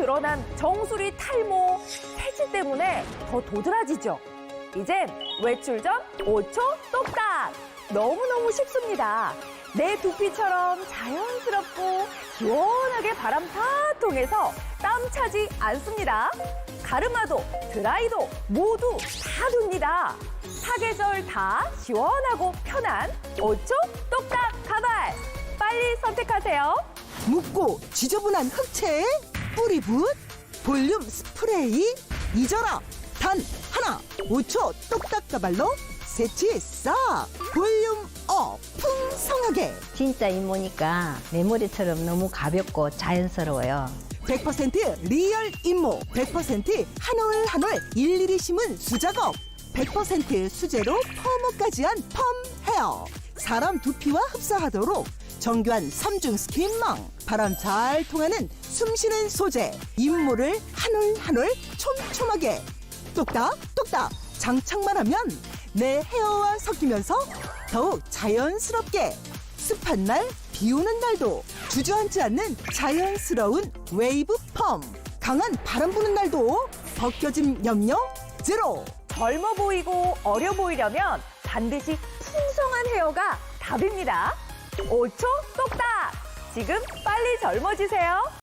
드러난 정수리 탈모, 세제 때문에 더 도드라지죠. 이젠 외출 전 5초 똑딱! 너무너무 쉽습니다. 내 두피처럼 자연스럽고 시원하게 바람 다 통해서 땀 차지 않습니다. 가르마도 드라이도 모두 다 됩니다. 사계절 다 시원하고 편한 5초 똑딱 가발! 빨리 선택하세요. 묻고 지저분한 흑채 뿌리붓 볼륨 스프레이 잊어라. 단 하나. 5초 똑딱 가발로 세치 싹 볼륨 업 풍성하게. 진짜 이모니까 내 머리처럼 너무 가볍고 자연스러워요. 100% 리얼 임모. 100%한 올 한 올 일일이 심은 수작업. 100% 수제로 펌업까지 한 펌 헤어. 사람 두피와 흡사하도록 정교한 삼중 스킨망 바람 잘 통하는 숨쉬는 소재 임모를 한올 한 올 촘촘하게 똑딱 똑딱 장착만 하면 내 헤어와 섞이면서 더욱 자연스럽게 습한 날, 비 오는 날도 주저앉지 않는 자연스러운 웨이브 펌. 강한 바람 부는 날도 벗겨짐 염려 제로. 젊어 보이고 어려 보이려면 반드시 풍성한 헤어가 답입니다. 5초 똑딱! 지금 빨리 젊어지세요.